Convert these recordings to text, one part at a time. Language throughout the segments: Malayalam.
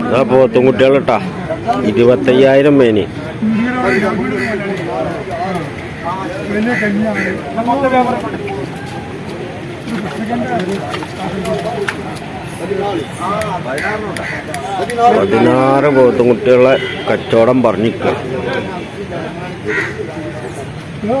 ഇതാ പോത്തും കുട്ടികളിട്ടാ ഇരുപത്തയ്യായിരം മേനി. പതിനാറ് പോത്തും കുട്ടികളെ കച്ചവടം പറഞ്ഞിക്ക ഹലോ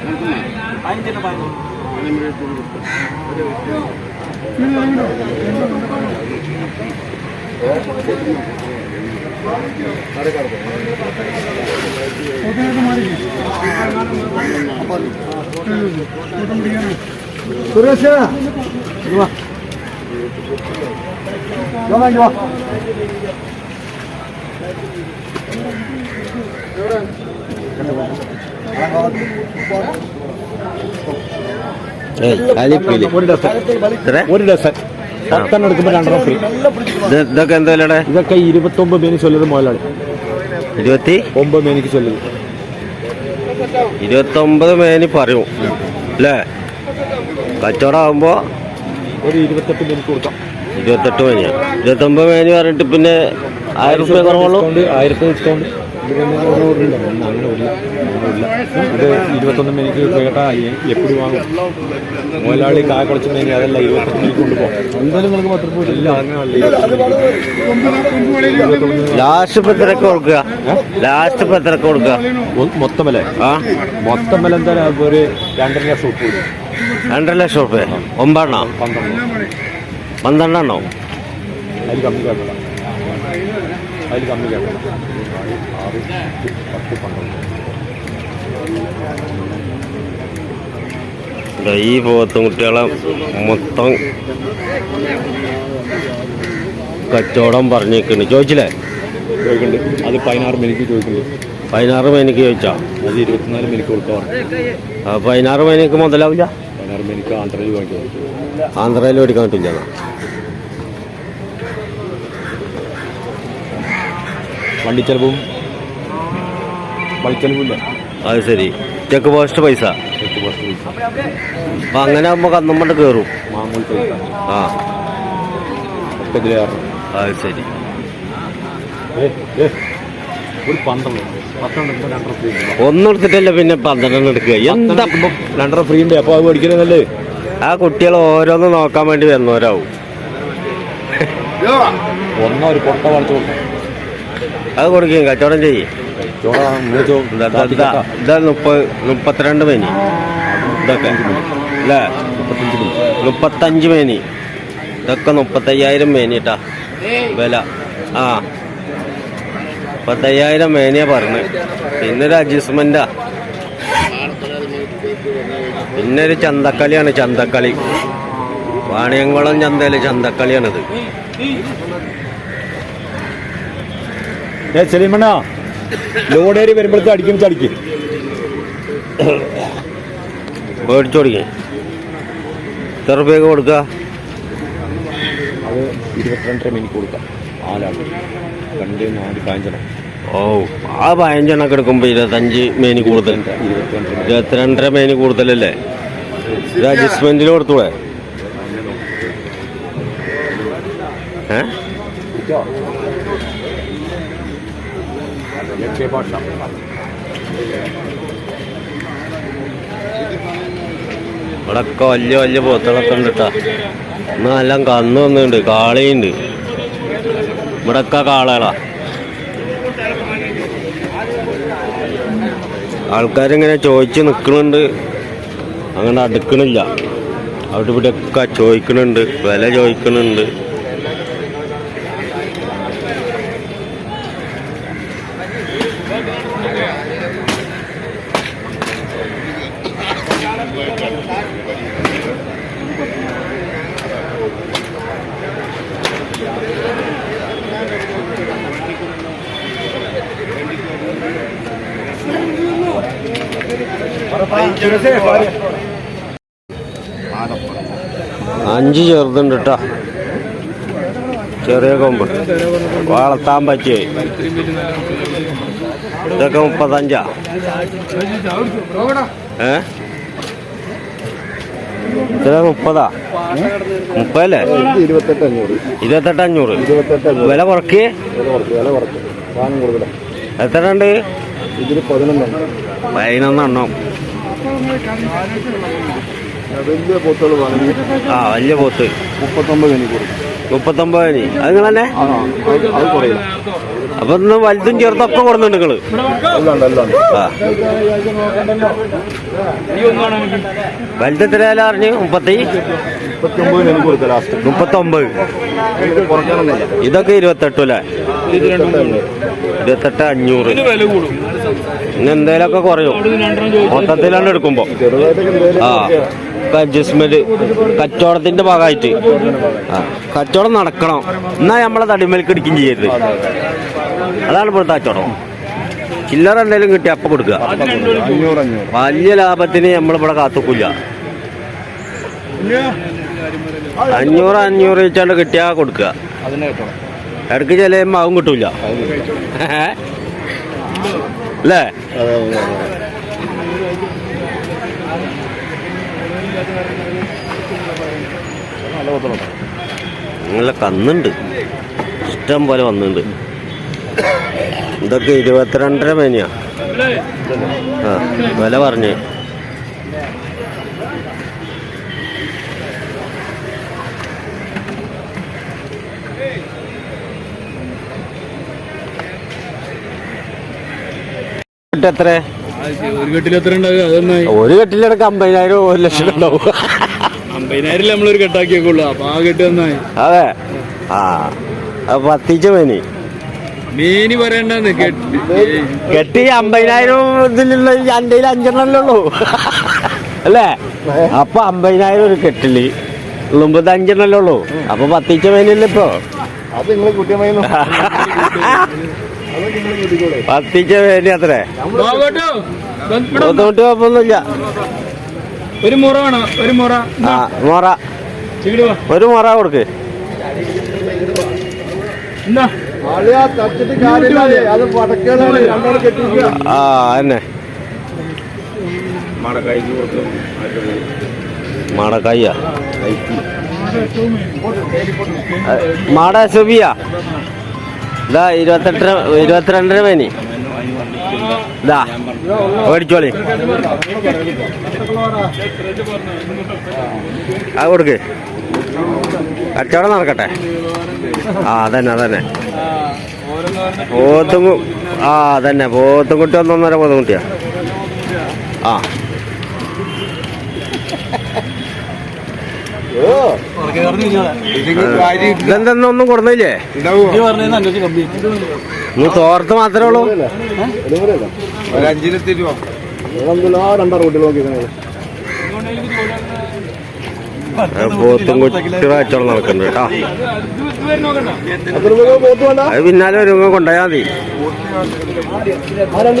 കൂടി കേട്ടാ സുരേഷ് അലിപ്പിൽ ഒരു ഡസൻ എത്ര ഒരു ഡസൻ. പത്തെണ്ണം എടുക്കുമ്പോൾ ഇത് ഇതൊക്കെ എന്താ വിലയുടെ ഇതൊക്കെ ഇരുപത്തൊമ്പത് മേനി ചൊല്ലത് മുതലാണ് ഇരുപത്തി? ഒമ്പത് മേനിക്ക് ചൊല്ലത് ഇരുപത്തൊമ്പത് മേനി പറയും. അല്ലേ കച്ചവടമാകുമ്പോൾ ഒരു ഇരുപത്തെട്ട് മേനിക്ക് കൊടുക്കാം. ഇരുപത്തെട്ട് മേനിയാണ് ഇരുപത്തൊമ്പത് മേനി പറഞ്ഞിട്ട് പിന്നെ ആയിരം റുപ്യ കുറവുള്ളൂ? ഡിസ്കൗണ്ട് ആയിരത്തി ഡിസ്കൗണ്ട്. അങ്ങനെ ഇല്ല ഇത് ഇരുപത്തൊന്ന് മണിക്ക് കേട്ടാ എപ്പോഴും വാങ്ങും. മുതലാളി കായ കുളച്ചിട്ടുണ്ടെങ്കിൽ അതല്ല ഇരുപത്തൊന്ന് മണിക്ക് കൊണ്ടുപോകും എന്തായാലും നിങ്ങൾക്ക് പത്ത് രൂപ ഇല്ല അങ്ങനെ ലാസ്റ്റ് പത്രക്ക് കൊടുക്കുക. ലാസ്റ്റ് പത്രക്ക് കൊടുക്കുക. മൊത്തം വില ആ? മൊത്തം വില എന്തായാലും ഒരു രണ്ടര ലക്ഷം ഉപ്പ് രണ്ടര ലക്ഷം ഉപ്പ് ഒമ്പതെണ്ണോ? പന്ത്രണ്ട് പന്ത്രണ്ടെണ്ണോ? അതിൽ കമ്മി കേട്ടോ അതിൽ കമ്മി കേട്ടോ ആറ് പത്ത് പന്ത്രണ്ട്. ഈ പോത്തും കുട്ടികളെ മൊത്തം കച്ചവടം പറഞ്ഞേക്കുണ്ട് ചോദിച്ചില്ലേ? ചോദിക്കുന്നുണ്ട് അത് പതിനാറ് മണിക്ക് ചോദിക്കുന്നുണ്ട് പതിനാറ് മണിക്ക് ചോദിച്ചാ? അത് ഇരുപത്തിനാല് മണിക്ക് കൊടുക്കാം പതിനാറ് മണിക്ക് മുതലാവില്ല. പതിനാറ് മണിക്ക് ആന്ധ്രയിൽ വാങ്ങിക്കും ആന്ധ്രയിൽ മേടിക്കാൻ പറ്റില്ല. വണ്ടി ചെലവും? വഴിച്ചെലവില്ല അത് ശരി. ചെക്ക് പോസ്റ്റ് പൈസ. അപ്പൊ അങ്ങനെ ആകുമ്പോ കന്നുമ്പണ്ട് കയറും മാമൂൽ പൈസ ആ. അത് ശരി. ഒരു പന്ത്രണ്ട്. പിന്നെ പന്ത്രണ്ടെണ്ണം എടുക്കുക. എന്താ രണ്ടര ഫ്രീ ഉണ്ട്. അപ്പോൾ അത് മേടിക്കുന്നതല്ലേ ആ കുട്ടികൾ ഓരോന്ന് നോക്കാൻ വേണ്ടി വരുന്നവരാവും. ഒന്നോ ഒരു പൊട്ട വളച്ചു കൊടുക്കാം. അത് കൊടുക്കും കച്ചവടം ചെയ്യും. ഇതാ മുപ്പത് മുപ്പത്തിരണ്ട് മേനി. ഇതൊക്കെ. അല്ലേ മുപ്പത്തഞ്ച് മേനി. ഇതൊക്കെ മുപ്പത്തയ്യായിരം മേനിട്ടാ വില. ആ. മുപ്പത്തയ്യായിരം മേനിയാ പറഞ്ഞ്. പിന്നെ ഒരു അഡ്ജസ്റ്റ്മെന്റാ പിന്നെ ഒരു ചന്തക്കളിയാണ് ചന്തക്കളി. വാണിയംകുളം ചന്തയിലെ ചന്തക്കളിയാണിത്. ഏ ചെലിമണ്ണ ലോഡേരി വരുമ്പോഴത്തെ അടിക്കും ചടിക്കും മേടിച്ചോടിക്കേ എത്ര രൂപയൊക്കെ കൊടുക്കുക അത് ഇരുപത്തിരണ്ടര മിനിറ്റ് കൊടുക്കാം. നാലാണ് രണ്ട് നാല് പതിനഞ്ചെണ്ണം. ഓ ആ പതിനഞ്ചെണ്ണൊക്കെ എടുക്കുമ്പോൾ ഇരുപത്തഞ്ച് മേനി കൂടുതൽ. ഇരുപത്തിരണ്ടര ഇരുപത്തിരണ്ടര മേനി കൂടുതലല്ലേ? ഇത് അഡ്ജസ്റ്റ്മെന്റിൽ കൊടുത്തൂടെ? ഏ എക്കെ ഭാഷ. ഇവിടൊക്കെ വലിയ വലിയ പോത്തുകളൊക്കെ ഉണ്ട് കേട്ടാ ഇന്ന് കന്നു വന്നിട്ടുണ്ട് കാളയുണ്ട്. ഇവിടൊക്കെ കാളകളാ. ആൾക്കാരിങ്ങനെ ചോദിച്ച് നിൽക്കുന്നുണ്ട് അങ്ങനെ അടുക്കണില്ല. അവിടെ ഇവിടെയൊക്കെ ചോദിക്കണുണ്ട് വില ചോദിക്കണുണ്ട്. അഞ്ച് ചെറുതുണ്ട് കേട്ടോ ചെറിയ കൊമ്പ്. വളർത്താൻ പറ്റിയേ ഇതൊക്കെ മുപ്പത്തഞ്ചാ. ഏ? ഇത്ര മുപ്പതാ? മുപ്പതല്ലേ? ഇരുപത്തെട്ട് അഞ്ഞൂറ്. വില കുറക്ക് എത്ര ഉണ്ട് പതിനൊന്നെണ്ണം. വലിയ പോത്തുകൾ ആ വലിയ പോത്ത്. മുപ്പത്തൊമ്പത് മുപ്പത്തൊമ്പത് അത് നിങ്ങളല്ലേ അപ്പൊ ഇന്ന് വലുതും ചെറുതൊക്കെ കൊടുക്കുന്നുണ്ട് നിങ്ങൾ. വലുത് എത്ര വില അറിഞ്ഞ്? മുപ്പത്തി? മുപ്പത്തൊമ്പത്. ഇതൊക്കെ ഇരുപത്തെട്ടു അല്ലേ? ഇരുപത്തെട്ട് അഞ്ഞൂറ്. ഇന്ന് എന്തേലൊക്കെ കുറയും. മൊത്തത്തിലാണ് എടുക്കുമ്പോ. ആ. അഡ്ജസ്റ്റ്മെന്റ് കച്ചവടത്തിന്റെ ഭാഗമായിട്ട്. കച്ചവടം നടക്കണം. എന്നാ നമ്മളെ തടിമേൽക്ക് ഇടിക്കും ചെയ്യരുത്. അതാണ് ഇവിടുത്തെ കച്ചവടം. ചില്ലറ എന്തെങ്കിലും കിട്ടി അപ്പം കൊടുക്കുക. വലിയ ലാഭത്തിന് നമ്മളിവിടെ കാത്തുക്കില്ല അഞ്ഞൂറ് അഞ്ഞൂറ് വെച്ചാണ്ട് കിട്ടിയാ കൊടുക്കുക. ഇടയ്ക്ക് ചിലയുമ്പോ അതും കിട്ടൂല. അല്ലേ? നല്ല കന്നുണ്ട്. ഇഷ്ടം പോലെ വന്നിട്ടുണ്ട് ഇതൊക്കെ ഇരുപത്തിരണ്ടര മേനിയാ. ആ വില പറഞ്ഞേ. എത്ര ഒരു കെട്ടിൽ എത്ര ഒരു കെട്ടിലടക്കം അമ്പതിനായിരം ഒരു ലക്ഷം ഉണ്ടാവും. അമ്പതിനായിരം നമ്മൾ ഒരു കെട്ടാക്കിയേക്കുള്ളൂ. അപ്പൊ ആ കെട്ട് നന്നായി അതെ. ആ പത്തിച്ച മേനി. മീനി പറയണ്ടെന്ന് കെട്ടി കെട്ടി അമ്പതിനായിരം ഇതിലുള്ള എന്റെ അഞ്ചെണ്ണല്ലേ ഉള്ളൂ. അല്ലേ? അപ്പൊ അമ്പതിനായിരം ഒരു കെട്ടിൽ ഉള്ളുമ്പത് അഞ്ചെണ്ണല്ലേ ഉള്ളൂ. അപ്പൊ പത്തിച്ച മേനല്ലേ ഇപ്പൊ? പത്തിച്ച മേനി അത്രേ. ബുദ്ധിമുട്ട് കുഴപ്പമൊന്നുമില്ല. ഒരു മുറ വേണോ. ഒരു മുറ. ആ മുറ. ഒരു മുറ കൊടുക്ക്. എന്താ ആ മാടക്കയ്യ? മാട സുബിയ? ഇതാ ഇരുപത്തെട്ട് ഇരുപത്തിരണ്ടര മേനി. ഇതാ മേടിച്ചോളി ആ കൊടുക്ക്. കച്ചവടം നടക്കട്ടെ. ആ അതന്നെ അതന്നെ. പോത്തും ആ അതന്നെ. പോത്തും കുട്ടി ഒന്നൊന്നര പോത്തും കുട്ടിയാ. ആ. ഇതെന്തെന്നൊന്നും കൊടുന്നില്ലേ? നീ തോർത്ത് മാത്രമേ ഉള്ളൂ. ഒരു അഞ്ചിലെത്തി രൂപ നോക്കി അത് പോത്തും കച്ചവടം നടക്കുന്നുണ്ട് കേട്ടോ. അത് പിന്നാലെ ഒരു കൊണ്ടുപോയാൽ മതി. ആ രണ്ട്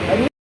കൊണ്ടുപോകും